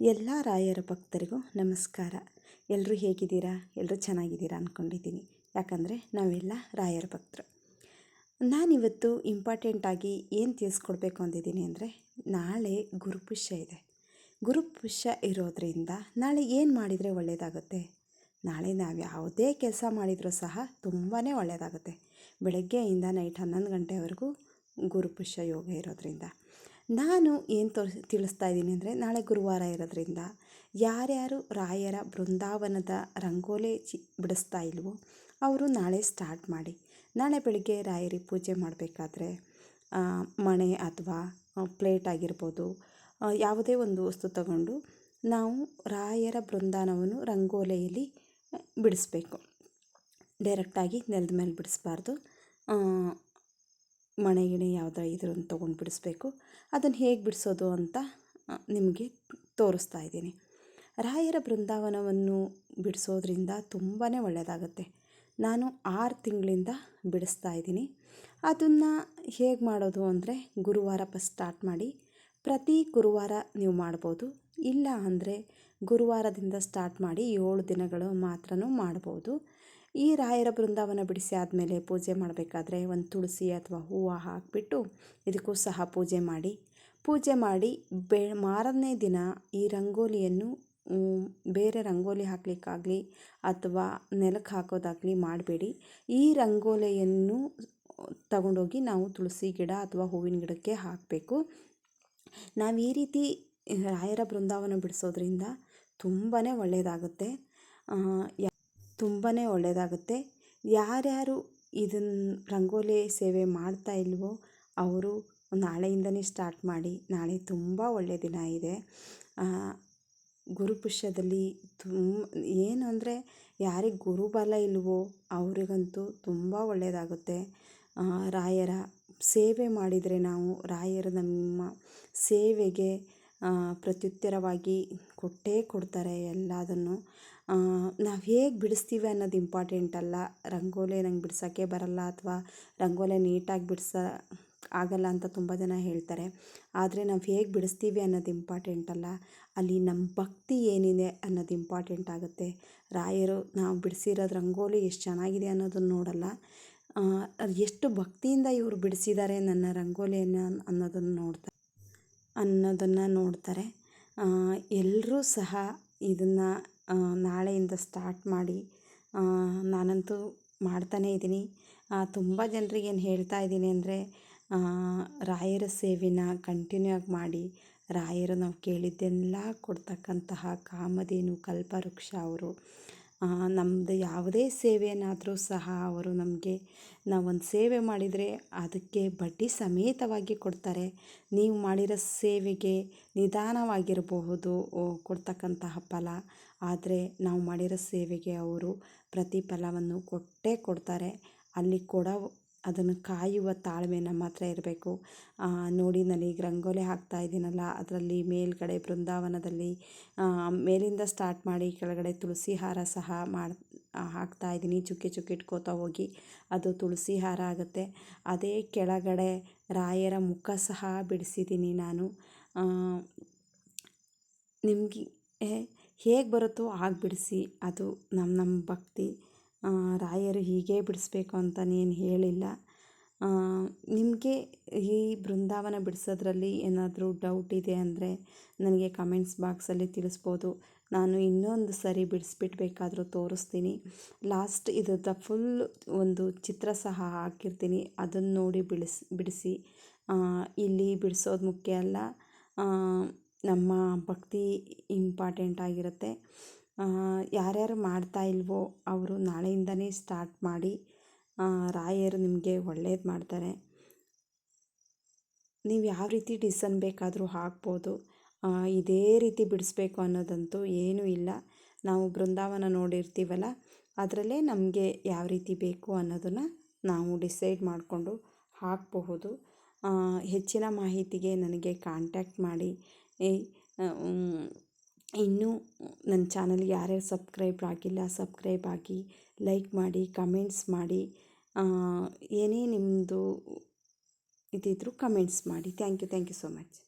ಎಲ್ಲ ರಾಯರ ಭಕ್ತರಿಗೂ ನಮಸ್ಕಾರ. ಎಲ್ಲರೂ ಹೇಗಿದ್ದೀರಾ? ಎಲ್ಲರೂ ಚೆನ್ನಾಗಿದ್ದೀರಾ ಅಂದ್ಕೊಂಡಿದ್ದೀನಿ ಯಾಕಂದರೆ ನಾವೆಲ್ಲ ರಾಯರ ಭಕ್ತರು. ನಾನಿವತ್ತು ಇಂಪಾರ್ಟೆಂಟಾಗಿ ಏನು ತಿಳಿಸ್ಕೊಡ್ಬೇಕು ಅಂದಿದ್ದೀನಿ ಅಂದರೆ, ನಾಳೆ ಗುರುಪುಷ್ಯ ಇದೆ. ಗುರುಪುಷ್ಯ ಇರೋದರಿಂದ ನಾಳೆ ಏನು ಮಾಡಿದರೆ ಒಳ್ಳೆಯದಾಗುತ್ತೆ ನಾಳೆ ನಾವು ಯಾವುದೇ ಕೆಲಸ ಮಾಡಿದರೂ ಸಹ ತುಂಬಾ ಒಳ್ಳೆಯದಾಗುತ್ತೆ ಬೆಳಗ್ಗೆಯಿಂದ ನೈಟ್ ಹನ್ನೊಂದು ಗಂಟೆವರೆಗೂ ಗುರುಪುಷ್ಯ ಯೋಗ ಇರೋದರಿಂದ. ನಾನು ಏನು ತೋರಿಸಿ, ತಿಳಿಸ್ತಾ ಇದ್ದೀನಿ ಅಂದರೆ ನಾಳೆ ಗುರುವಾರ ಇರೋದ್ರಿಂದ ಯಾರ್ಯಾರು ರಾಯರ ಬೃಂದಾವನದ ರಂಗೋಲಿ ಚಿ, ಬಿಡಿಸ್ತಾ ಇಲ್ವೋ ಅವರು ನಾಳೆ ಸ್ಟಾರ್ಟ್ ಮಾಡಿ. ನಾಳೆ ಬೆಳಿಗ್ಗೆ ರಾಯರಿಗೆ ಪೂಜೆ ಮಾಡಬೇಕಾದ್ರೆ ಮಣೆ ಅಥವಾ ಪ್ಲೇಟ್ ಆಗಿರ್ಬೋದು ಯಾವುದೇ ಒಂದು ವಸ್ತು ತಗೊಂಡು ನಾವು ರಾಯರ ಬೃಂದಾವನವನ್ನು ರಂಗೋಲೆಯಲ್ಲಿ ಬಿಡಿಸ್ಬೇಕು. ಡೈರೆಕ್ಟಾಗಿ ನೆಲದ ಮೇಲೆ ಬಿಡಿಸ್ಬಾರ್ದು. ಮಣೆ ಗಿಣೆ ಯಾವುದೋ ಇದ್ರನ್ನು ತೊಗೊಂಡು ಬಿಡಿಸ್ಬೇಕು. ಅದನ್ನು ಹೇಗೆ ಬಿಡಿಸೋದು ಅಂತ ನಿಮಗೆ ತೋರಿಸ್ತಾ ಇದ್ದೀನಿ. ರಾಯರ ಬೃಂದಾವನವನ್ನು ಬಿಡಿಸೋದ್ರಿಂದ ತುಂಬಾ ಒಳ್ಳೆಯದಾಗುತ್ತೆ ನಾನು ಆರು ತಿಂಗಳಿಂದ ಬಿಡಿಸ್ತಾ ಇದ್ದೀನಿ. ಅದನ್ನು ಹೇಗೆ ಮಾಡೋದು ಅಂದರೆ ಗುರುವಾರ ಫಸ್ಟ್ ಸ್ಟಾರ್ಟ್ ಮಾಡಿ, ಪ್ರತಿ ಗುರುವಾರ ನೀವು ಮಾಡ್ಬೋದು. ಇಲ್ಲ ಅಂದರೆ ಗುರುವಾರದಿಂದ ಸ್ಟಾರ್ಟ್ ಮಾಡಿ ಏಳು ದಿನಗಳು ಮಾತ್ರ ಮಾಡ್ಬೋದು. ಈ ರಾಯರ ಬೃಂದಾವನ ಬಿಡಿಸಿ ಆದಮೇಲೆ ಪೂಜೆ ಮಾಡಬೇಕಾದ್ರೆ ಒಂದು ತುಳಸಿ ಅಥವಾ ಹೂವು ಹಾಕಿಬಿಟ್ಟು ಇದಕ್ಕೂ ಸಹ ಪೂಜೆ ಮಾಡಿ. ಪೂಜೆ ಮಾಡಿ ಬೆ, ಮಾರನೇ ದಿನ ಈ ರಂಗೋಲಿಯನ್ನು ಬೇರೆ ರಂಗೋಲಿ ಹಾಕಲಿಕ್ಕಾಗಲಿ ಅಥವಾ ನೆಲಕ್ಕೆ ಹಾಕೋದಾಗಲಿ ಮಾಡಬೇಡಿ. ಈ ರಂಗೋಲಿಯನ್ನು ತಗೊಂಡೋಗಿ ನಾವು ತುಳಸಿ ಗಿಡ ಅಥವಾ ಹೂವಿನ ಗಿಡಕ್ಕೆ ಹಾಕಬೇಕು. ನಾವು ಈ ರೀತಿ ರಾಯರ ಬೃಂದಾವನ ಬಿಡಿಸೋದ್ರಿಂದ ತುಂಬಾ ಒಳ್ಳೆಯದಾಗುತ್ತೆ ತುಂಬಾ ಒಳ್ಳೆಯದಾಗುತ್ತೆ ಯಾರ್ಯಾರು ಇದನ್ನು ರಂಗೋಲಿ ಸೇವೆ ಮಾಡ್ತಾ ಇಲ್ವೋ ಅವರು ನಾಳೆಯಿಂದನೇ ಸ್ಟಾರ್ಟ್ ಮಾಡಿ, ನಾಳೆ ತುಂಬ ಒಳ್ಳೆಯ ದಿನ ಇದೆ. ಗುರುಪುಷ್ಯದಲ್ಲಿ ತುಂ, ಏನು ಅಂದರೆ ಯಾರಿಗೆ ಗುರುಬಲ ಇಲ್ವೋ ಅವರಿಗಂತೂ ತುಂಬ ಒಳ್ಳೆಯದಾಗುತ್ತೆ ರಾಯರ ಸೇವೆ ಮಾಡಿದರೆ ನಾವು ರಾಯರು ನಮ್ಮ ಸೇವೆಗೆ ಪ್ರತ್ಯುತ್ತರವಾಗಿ ಕೊಟ್ಟೇ ಕೊಡ್ತಾರೆ ಎಲ್ಲದನ್ನು. ನಾವು ಹೇಗೆ ಬಿಡಿಸ್ತೀವಿ ಅನ್ನೋದು ಇಂಪಾರ್ಟೆಂಟ್ ಅಲ್ಲ. ರಂಗೋಲಿ ನಂಗೆ ಬಿಡ್ಸೋಕ್ಕೆ ಬರಲ್ಲ ಅಥವಾ ರಂಗೋಲಿ ನೀಟಾಗಿ ಬಿಡ್ಸ ಆಗಲ್ಲ ಅಂತ ತುಂಬ ಜನ ಹೇಳ್ತಾರೆ. ಆದರೆ ನಾವು ಹೇಗೆ ಬಿಡಿಸ್ತೀವಿ ಅನ್ನೋದು ಇಂಪಾರ್ಟೆಂಟ್ ಅಲ್ಲ. ಅಲ್ಲಿ ನಮ್ಮ ಭಕ್ತಿ ಏನಿದೆ ಅನ್ನೋದು ಇಂಪಾರ್ಟೆಂಟ್ ಆಗುತ್ತೆ. ರಾಯರು, ನಾವು ಬಿಡಿಸಿರೋದು ರಂಗೋಲಿ ಎಷ್ಟು ಚೆನ್ನಾಗಿದೆ ಅನ್ನೋದನ್ನು ನೋಡಲ್ಲ. ಎಷ್ಟು ಭಕ್ತಿಯಿಂದ ಇವರು ಬಿಡಿಸಿದ್ದಾರೆ ನನ್ನ ರಂಗೋಲಿಯನ್ನು ಅನ್ನೋದನ್ನು ನೋಡ್ತಾರೆ ಅನ್ನೋದನ್ನು ನೋಡ್ತಾರೆ. ಎಲ್ಲರೂ ಸಹ ಇದನ್ನು ನಾಳೆಯಿಂದ ಸ್ಟಾರ್ಟ್ ಮಾಡಿ ನಾನಂತೂ ಮಾಡ್ತಾನೇ ಇದ್ದೀನಿ. ತುಂಬ ಜನರಿಗೆ ಏನು ಹೇಳ್ತಾ ಇದ್ದೀನಿ ಅಂದರೆ ರಾಯರ ಸೇವೆನ ಕಂಟಿನ್ಯೂ ಆಗಿ ಮಾಡಿ, ರಾಯರು ನಾವು ಕೇಳಿದ್ದೆಲ್ಲ ಕೊಡ್ತಕ್ಕಂತಹ ಕಾಮಧೇನು, ಕಲ್ಪವೃಕ್ಷ ಅವರು ನಮ್ಮದು ಯಾವುದೇ ಸೇವೆಯನ್ನಾದರೂ ಸಹ ಅವರು ನಮಗೆ ನಾವೊಂದು ಸೇವೆ ಮಾಡಿದರೆ ಅದಕ್ಕೆ ಬಡ್ಡಿ ಸಮೇತವಾಗಿ ಕೊಡ್ತಾರೆ. ನೀವು ಮಾಡಿರೋ ಸೇವೆಗೆ ನಿಧಾನವಾಗಿರಬಹುದು ಕೊಡ್ತಕ್ಕಂತಹ ಫಲ. ಆದರೆ ನಾವು ಮಾಡಿರೋ ಸೇವೆಗೆ ಅವರು ಪ್ರತಿಫಲವನ್ನು ಕೊಟ್ಟೇ ಕೊಡ್ತಾರೆ. ಅಲ್ಲಿ ಕೊಡೋ ಅದನ್ನು ಕಾಯುವ ತಾಳ್ಮೆ ನಮ್ಮ ಹತ್ರ ಇರಬೇಕು. ನೋಡಿ ನನಗೆ ರಂಗೋಲಿ ಹಾಕ್ತಾ ಇದ್ದೀನಲ್ಲ, ಅದರಲ್ಲಿ ಮೇಲುಗಡೆ ಬೃಂದಾವನದಲ್ಲಿ ಮೇಲಿಂದ ಸ್ಟಾರ್ಟ್ ಮಾಡಿ ಕೆಳಗಡೆ ತುಳಸಿ ಹಾರ ಸಹ ಮಾಡಿ ಹಾಕ್ತಾ ಇದ್ದೀನಿ. ಚುಕ್ಕೆ ಚುಕ್ಕೆ ಇಟ್ಕೋತಾ ಹೋಗಿ ಅದು ತುಳಸಿ ಹಾರ ಆಗುತ್ತೆ. ಅದೇ ಕೆಳಗಡೆ ರಾಯರ ಮುಖ ಸಹ ಬಿಡಿಸಿದ್ದೀನಿ ನಾನು. ನಿಮಗೆ ಹೇಗೆ ಬರುತ್ತೋ ಹಾಗೆ ಬಿಡಿಸಿ, ಅದು ನಮ್ಮ ನಮ್ಮ ಭಕ್ತಿ. ರಾಯರು ಹೀಗೇ ಬಿಡಿಸ್ಬೇಕು ಅಂತನೇನು ಹೇಳಿಲ್ಲ. ನಿಮಗೆ ಈ ಬೃಂದಾವನ ಬಿಡಿಸೋದ್ರಲ್ಲಿ ಏನಾದರೂ ಡೌಟ್ ಇದೆ ಅಂದರೆ ನನಗೆ ಕಮೆಂಟ್ಸ್ ಬಾಕ್ಸಲ್ಲಿ ತಿಳಿಸ್ಬೋದು. ನಾನು ಇನ್ನೊಂದು ಸರಿ ಬಿಡಿಸ್ಬಿಟ್ಟು ತೋರಿಸ್ತೀನಿ. ಲಾಸ್ಟ್ ಇದ್ರದ್ದು ಫುಲ್ ಒಂದು ಚಿತ್ರ ಸಹ ಹಾಕಿರ್ತೀನಿ. ಅದನ್ನು ನೋಡಿ ಬಿಡಿಸಿ ಬಿಡಿಸಿ. ಇಲ್ಲಿ ಬಿಡಿಸೋದು ಮುಖ್ಯ ಅಲ್ಲ. ನಮ್ಮ ಭಕ್ತಿ ಇಂಪಾರ್ಟೆಂಟ್ ಆಗಿರುತ್ತೆ. ಯಾರ್ಯಾರು ಮಾಡ್ತಾ ಇಲ್ವೋ ಅವರು ನಾಳೆಯಿಂದನೇ ಸ್ಟಾರ್ಟ್ ಮಾಡಿ ರಾಯರು ನಿಮಗೆ ಒಳ್ಳೇದು ಮಾಡ್ತಾರೆ. ನೀವು ಯಾವ ರೀತಿ ಡಿಸೈನ್ ಬೇಕಾದರೂ ಹಾಕ್ಬೋದು. ಇದೇ ರೀತಿ ಬಿಡಿಸ್ಬೇಕು ಅನ್ನೋದಂತೂ ಏನೂ ಇಲ್ಲ. ನಾವು ಬೃಂದಾವನ ನೋಡಿರ್ತೀವಲ್ಲ, ಅದರಲ್ಲೇ ನಮಗೆ ಯಾವ ರೀತಿ ಬೇಕು ಅನ್ನೋದನ್ನು ನಾವು ಡಿಸೈಡ್ ಮಾಡಿಕೊಂಡು ಹಾಕಬಹುದು. ಹೆಚ್ಚಿನ ಮಾಹಿತಿಗೆ ನನಗೆ ಕಾಂಟ್ಯಾಕ್ಟ್ ಮಾಡಿ. ಇನ್ನೂ ನನ್ನ ಚಾನಲ್ಗೆ ಯಾರ್ಯಾರು ಸಬ್ಸ್ಕ್ರೈಬ್ ಆಗಿಲ್ಲ, ಸಬ್ಸ್ಕ್ರೈಬ್ ಆಗಿ ಲೈಕ್ ಮಾಡಿ, ಕಮೆಂಟ್ಸ್ ಮಾಡಿ ಏನೇ ನಿಮ್ಮದು ಇದಿದ್ದರೂ ಕಮೆಂಟ್ಸ್ ಮಾಡಿ. Thank you thank you so much.